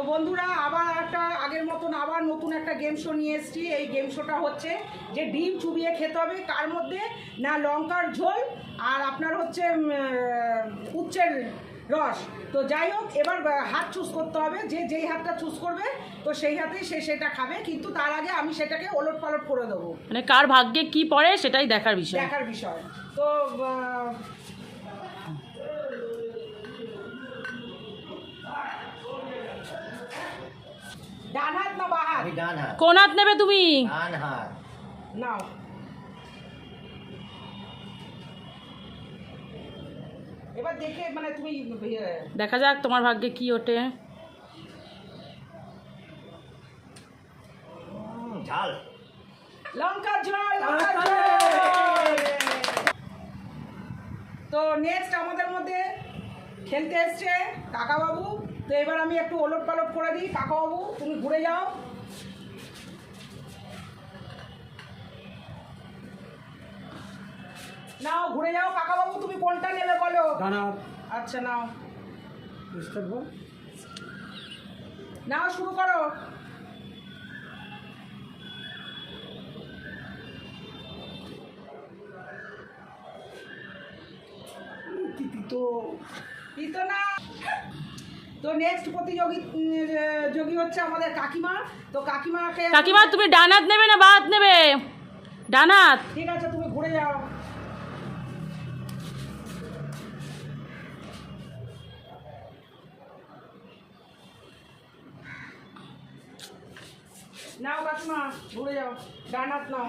তো বন্ধুরা আবার একটা আগের মতন আবার নতুন একটা গেম শো নিয়ে এসেছি। এই গেম শোটা হচ্ছে যে ডিম চুবিয়ে খেতে হবে কার মধ্যে? না লঙ্কার ঝোল আর আপনার হচ্ছে উচ্ছের রস। তো যাই হোক এবার হাত চুজ করতে হবে। যে যেই হাতটা চুজ করবে তো সেই হাতেই সে সেটা খাবে। কিন্তু তার আগে আমি সেটাকে ওলট পালট করে দেবো। মানে কার ভাগ্যে কি পড়ে সেটাই দেখার বিষয়। দেখার বিষয়। তো আমি ডান হাত। কোন হাত নেবে তুমি? ডান হাত। নাও। এবার দেখে মানে তুমি ইয়ে, দেখা যাক তোমার ভাগ্যে কি ওঠে। ঝাল। লঙ্কা জল লঙ্কা জল তো নেক্সট আমাদের মধ্যে খেলতে এসছে কাকাবাবু। তো এবার আমি একটু ওলট পালট করে দিই। কাকাবাবু তুমি ঘুরে যাও। নাও ঘুরে যাও কাকাবাবু তুমি কোনটা নেবে বলো? ডানা আচ্ছা নাও। স্টার্ট বল। নাও শুরু করো। তো দিত না। তো নেক্সট প্রতিযোগী যোগী হচ্ছে আমাদের কাকিমা। তো কাকিমাকে কাকিমা তুমি ডানাত নেবে না বা হাত নেবে? ডানাত। ঠিক আছে তুমি ঘুরে যাও। নাও কাকিমা ঘুরে যাও, ডান নাও।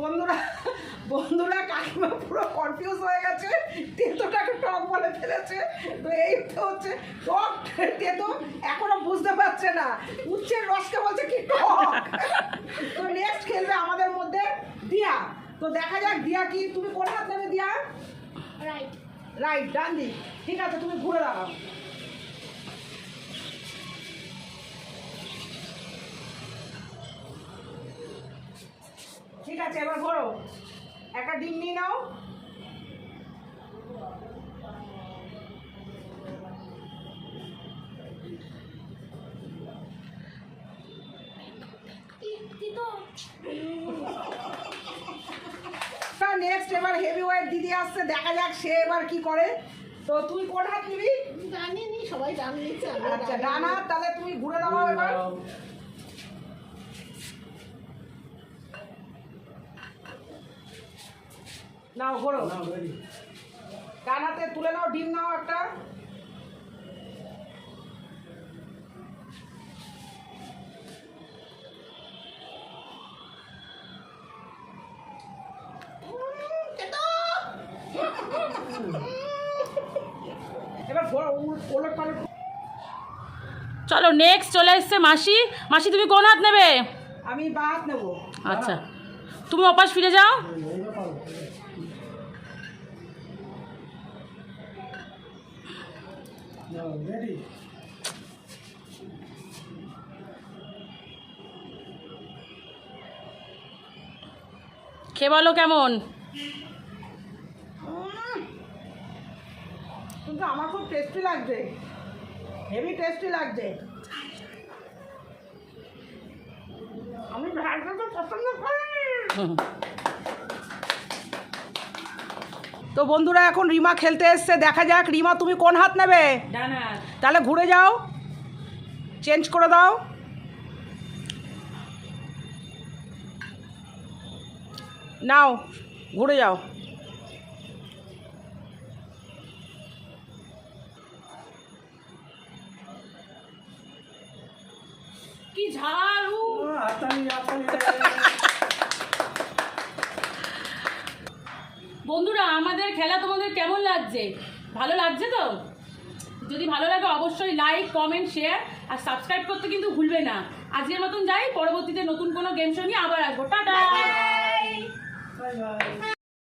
বন্ধুরা বন্ধুরা, কাকিমা পুরো কনফিউজ হয়ে গেছে, তেতোটাকে টক বলে ফেলেছে, তো এই তো হচ্ছে টক, তেতো এখনও বুঝতে পারছে না। উচ্ছের রসকে বলছে কি টক? তো নেক্সট খেলবে তো দেখা যাক দিয়া কি তুমি কোন হাত নেবে দিয়া? রাইট রাইট ডান দিক। ঠিক আছে তুমি ঘুরে দাঁড়াও। ঠিক আছে এবার ঘোরো। একটা ডিম নিয়ে নাও। তিতো। নেক্সট এবার হেভি ওয়েট দিদি আসছে দেখা যাক সে এবার কি করে। তো তুই কোন হাত নিবি? জানি নি সবাই ডান নিচ্ছে আচ্ছা ডান হাত তাহলে তুমি ঘুরে দাও এবার। নাও। ঘোরো। ডান হাতে তুলে নাও ডিম নাও একটা। এবার ওলট পালট চলো নেক্সট চলে এসছে মাসি। মাসি তুমি কোন হাত নেবে? আমি বা হাত নেব। আচ্ছা। তুমি অপাস ফিরে যাও। খেয়ে বলো কেমন? কিন্তু আমার খুব টেস্টি লাগছে। হেভি টেস্টি লাগছে। আমি ভাজটা তো পছন্দ করি। তো বন্ধুরা এখন রিমা খেলতে এসছে। দেখা যাক রিমা তুমি কোন হাত নেবে? তাহলে ঘুরে যাও। চেঞ্জ করে দাও। নাও ঘুরে যাও। কি ঝাল উ। বন্ধুরা আমাদের খেলা তোমাদের কেমন লাগছে? ভালো লাগছে তো? যদি ভালো লাগে অবশ্যই লাইক কমেন্ট শেয়ার আর সাবস্ক্রাইব করতে কিন্তু ভুলবে না। আজকের মতন যাই পরবর্তীতে নতুন কোনো গেম শো নিয়ে আবার আসব। টাটা!